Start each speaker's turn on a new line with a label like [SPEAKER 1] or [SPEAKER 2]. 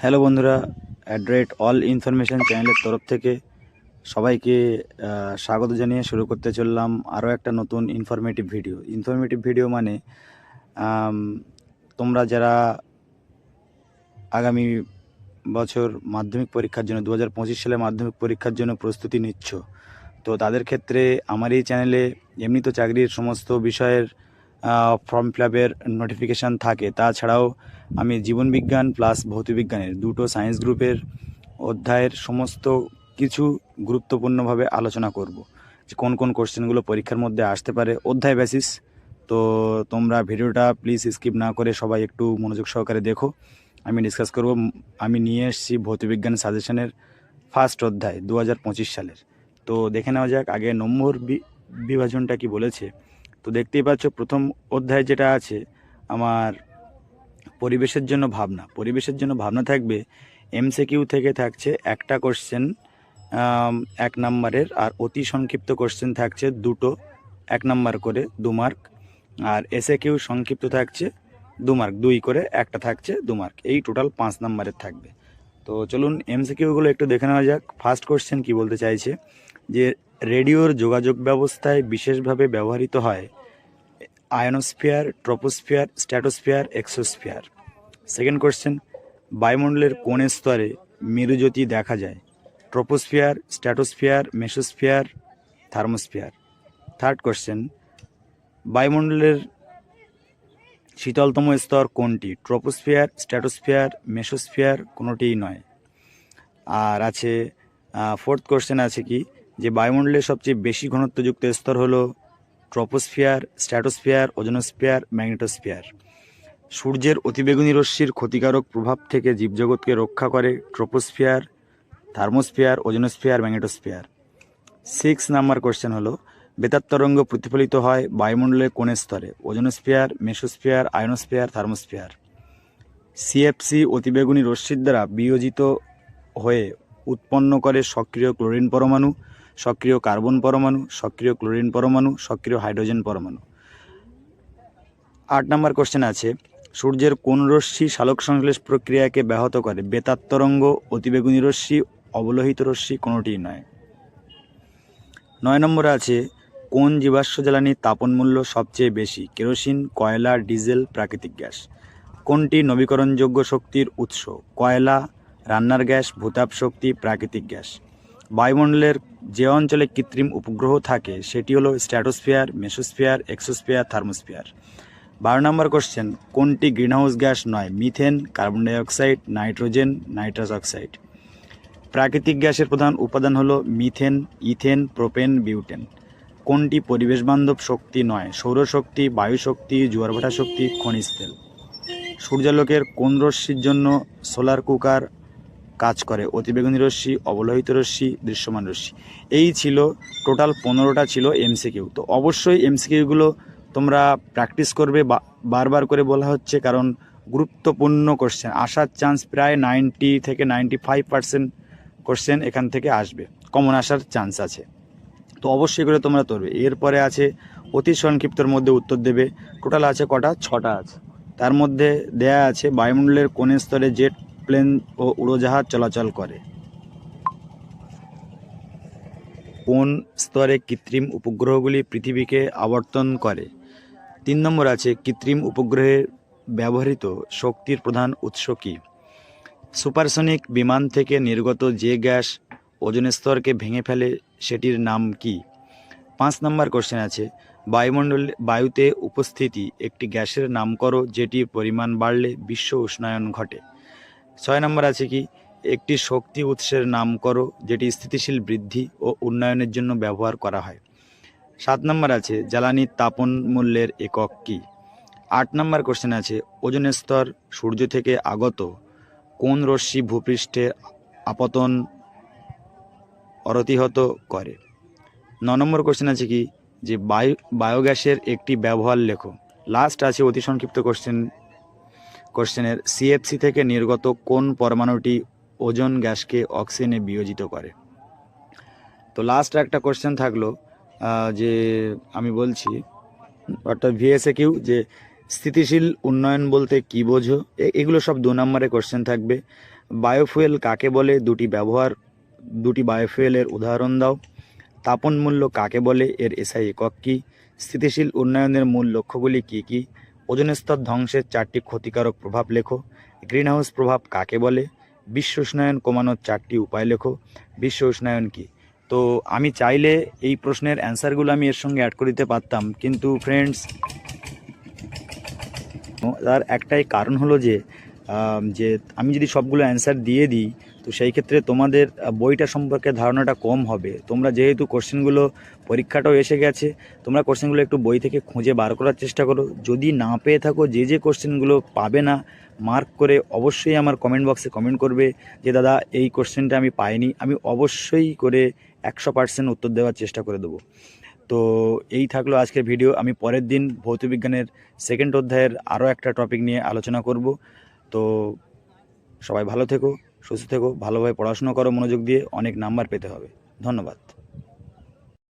[SPEAKER 1] Hello বন্ধুরা অ্যাড্রেট all information চ্যানেলের তরফ থেকে সবাইকে স্বাগত জানিয়ে শুরু করতে চললাম আরও একটা নতুন ইনফরমেটিভ ভিডিও ইনফরমেটিভ ভিডিও মানে তোমরা যারা আগামী বছর মাধ্যমিক পরীক্ষার জন্য দু হাজার পঁচিশ সালে মাধ্যমিক পরীক্ষার জন্য প্রস্তুতি নিচ্ছ, তো তাদের ক্ষেত্রে আমার এই চ্যানেলে এমনি তো চাকরির সমস্ত বিষয়ের ফর্ম ফিল আপের নোটিফিকেশান থাকে। তাছাড়াও আমি জীবনবিজ্ঞান প্লাস ভৌতবিজ্ঞানের দুটো সায়েন্স গ্রুপের অধ্যায়ের সমস্ত কিছু গুরুত্বপূর্ণভাবে আলোচনা করব। যে কোন কোন কোশ্চেনগুলো পরীক্ষার মধ্যে আসতে পারে। অধ্যায় বেসিস তো তোমরা ভিডিওটা প্লিজ স্কিপ না করে সবাই একটু মনোযোগ সহকারে দেখো। আমি ডিসকাস করব। আমি নিয়ে এসেছি ভৌতবিজ্ঞান সাজেশনের ফার্স্ট অধ্যায় দু হাজার পঁচিশ সালের। তো দেখে নেওয়া যাক, আগে নম্বর বিভাজনটা কি বলেছে। তো দেখতেই পাচ্ছ প্রথম অধ্যায় যেটা আছে, আমার পরিবেশের জন্য ভাবনা। পরিবেশের জন্য ভাবনা থাকবে এমসিকিউ থেকে থাকছে একটা কোশ্চেন এক নাম্বারের, আর অতি সংক্ষিপ্ত কোশ্চেন থাকছে দুটো, এক নাম্বার করে দু মার্ক আর এসে কিউ সংক্ষিপ্ত থাকছে দু মার্ক দুই করে একটা থাকছে দু মার্ক এই টোটাল পাঁচ নাম্বারের থাকবে। তো চলুন এমসিকিউগুলো একটু দেখে নেওয়া যাক। ফার্স্ট কোশ্চেন কি বলতে চাইছে? যে রেডিওর যোগাযোগ ব্যবস্থায় বিশেষভাবে ব্যবহৃত হয় ionosphere, troposphere, stratosphere, exosphere. Second question বায়ুমণ্ডলের কোন স্তরে মেরুজ্যোতি দেখা যায়? Troposphere, stratosphere, mesosphere, thermosphere. Third question বায়ুমণ্ডলের শীতলতম স্তর কোনটি? ট্রপোস্ফিয়ার, স্ট্যাটোস্ফিয়ার, মেসোস্ফিয়ার, কোনোটিই নয়। আর আছে ফোর্থ কোশ্চেন আছে কি? যে বায়ুমণ্ডলের সবচেয়ে বেশি ঘনত্বযুক্ত স্তর হলো ট্রপোস্ফিয়ার স্ট্র্যাটোস্ফিয়ার ওজোনোস্ফিয়ার, ম্যাগনেটোস্ফিয়ার। সূর্যের অতিবেগুনি রশ্মির ক্ষতিকারক প্রভাব থেকে জীবজগৎকে রক্ষা করে troposphere, thermosphere, ozonosphere, magnetosphere. Six number question হলো, বেতার তরঙ্গ প্রতিফলিত হয় বায়ুমণ্ডলের কোন স্তরে, ozonosphere, mesosphere, ionosphere, thermosphere. CFC অতিবেগুনি রশ্মির দ্বারা বিয়োজিত হয়ে উৎপন্ন করে সক্রিয় ক্লোরিন পরমাণু সক্রিয় কার্বন পরমাণু, সক্রিয় ক্লোরিন পরমাণু, সক্রিয় হাইড্রোজেন পরমাণু। আট নম্বর কোশ্চেন আছে, সূর্যের কোন রশ্মি সালোক সংশ্লেষ প্রক্রিয়াকে ব্যাহত করে? বেতার তরঙ্গ, অতিবেগুনি রশ্মি, অবলোহিত রশ্মি, কোনোটিই নয়। নয় নম্বরে আছে, কোন জীবাশ্ম জ্বালানির তাপন মূল্য সবচেয়ে বেশি? কেরোসিন, কয়লা, ডিজেল, প্রাকৃতিক গ্যাস। কোনটি নবীকরণযোগ্য শক্তির উৎস? কয়লা, রান্নার গ্যাস, ভূতাপ শক্তি, প্রাকৃতিক গ্যাস। বায়ুমণ্ডলের যে অঞ্চলে কৃত্রিম উপগ্রহ থাকে, সেটি হলো স্ট্র্যাটোস্ফিয়ার, মেসোস্ফিয়ার, এক্সোস্ফিয়ার, থার্মোস্ফিয়ার। বারো নম্বর কোশ্চেন কোনটি গ্রিনহাউস গ্যাস নয়? Methane, carbon dioxide, nitrogen, nitrous oxide. প্রাকৃতিক গ্যাসের প্রধান উপাদান হলো মিথেন, ইথেন, প্রোপেন, বিউটেন। কোনটি পরিবেশ বান্ধব শক্তি নয়? সৌরশক্তি, বায়ুশক্তি, জোয়ারভাটা শক্তি, খনিজ তেল। সূর্যালোকের কোন রশ্মির জন্য সোলার কুকার কাজ করে। অতিবেগুনি রশ্মি, অবলোহিত রশ্মি, দৃশ্যমান রশ্মি। এই ছিল, টোটাল পনেরোটা ছিল এমসিকিউ তো অবশ্যই এমসিকিউগুলো তোমরা প্র্যাকটিস করবে বারবার করে বলা হচ্ছে, কারণ গুরুত্বপূর্ণ কোশ্চেন আসার চান্স প্রায় নাইনটি থেকে নাইনটি ফাইভ পার্সেন্ট কোশ্চেন এখান থেকে আসবে। কমন আসার চান্স আছে। তো অবশ্যই করে তোমরা তরবে এরপরে আছে, অতি সংক্ষিপ্তর মধ্যে উত্তর দেবে। টোটাল আছে কটা? ছটা আছে। তার মধ্যে দেয়া আছে, বায়ুমণ্ডলের কোন স্তরে জেট প্লেন ও উড়োজাহাজ চলাচল করে। কোন স্তরে কৃত্রিম উপগ্রহগুলি পৃথিবীকে আবর্তন করে? তিন নম্বর আছে, কৃত্রিম উপগ্রহে ব্যবহৃত শক্তির প্রধান উৎস কী? সুপারসনিক বিমান থেকে নির্গত যে গ্যাস ওজন স্তরকে ভেঙে ফেলে, সেটির নাম কি? পাঁচ নম্বর কোশ্চেন আছে, বায়ুমণ্ডল, বায়ুতে উপস্থিতি একটি গ্যাসের নাম করো যেটির পরিমাণ বাড়লে বিশ্ব উষ্ণায়ন ঘটে। ছয় নম্বর আছে কি? একটি শক্তি উৎসের নাম করো, যেটি স্থিতিশীল বৃদ্ধি ও উন্নয়নের জন্য ব্যবহার করা হয়। সাত নম্বর আছে জ্বালানির তাপন মূল্যের একক কি? আট নম্বর কোশ্চেন আছে ওজন স্তর সূর্য থেকে আগত কোন রশ্মি ভূপৃষ্ঠে আপতন অরতিহত করে? ন নম্বর কোশ্চেন আছে কি, যে বায়ু, বায়োগ্যাসের একটি ব্যবহার লেখো। লাস্ট আছে অতি সংক্ষিপ্ত কোশ্চেন কোশ্চেনের সিএফসি থেকে নির্গত কোন পরমাণুটি ওজন গ্যাসকে অক্সিজেনে বিয়োজিত করে? তো লাস্ট একটা কোশ্চেন থাকল যে আমি বলছি, অর্থাৎ ভিএসএ কিউ যে স্থিতিশীল উন্নয়ন বলতে কি বোঝো? এগুলো সব দু নম্বরে কোশ্চেন থাকবে। বায়োফুয়েল কাকে বলে? দুটি ব্যবহার, দুটি বায়োফুয়েলের উদাহরণ দাও। তাপন মূল্য কাকে বলে? এর এসআই একক কী? স্থিতিশীল উন্নয়নের মূল লক্ষ্যগুলি কী কী? ওজন স্তর ধ্বংসের চারটি ক্ষতিকারক প্রভাব লেখো। গ্রিনহাউস প্রভাব কাকে বলে? বিশ্ব উষ্ণায়ন কমানোর চারটি উপায় লেখো। বিশ্ব উষ্ণায়ন কী? তো আমি চাইলে এই প্রশ্নের অ্যান্সারগুলো আমি এর সঙ্গে অ্যাড করে দিতে পারতাম, কিন্তু ফ্রেন্ডস তার একটাই কারণ হলো যে যে আমি যদি সবগুলো অ্যান্সার দিয়ে দিই তো সেই ক্ষেত্রে তোমাদের বইটা সম্পর্কে ধারণাটা কম হবে। তোমরা যেহেতু কোশ্চেনগুলো, পরীক্ষাটাও এসে গেছে, তোমরা কোশ্চেনগুলো একটু বই থেকে খুঁজে বার করার চেষ্টা করো। যদি না পেয়ে থাকো, যে যে কোশ্চেনগুলো পাবে না, মার্ক করে অবশ্যই আমার কমেন্ট বক্সে কমেন্ট করবে যে, দাদা, এই কোশ্চেনটা আমি পাইনি। আমি অবশ্যই করে একশো পার্সেন্ট উত্তর দেওয়ার চেষ্টা করে দেবো। তো এই থাকল আজকের ভিডিও। আমি পরের দিন ভৌতবিজ্ঞানের সেকেন্ড অধ্যায়ের আরও একটা টপিক নিয়ে আলোচনা করব। তো সবাই ভালো থেকো। সুস্থ থেকো ভালোভাবে পড়াশোনা করো মনোযোগ দিয়ে অনেক নাম্বার পেতে হবে। ধন্যবাদ।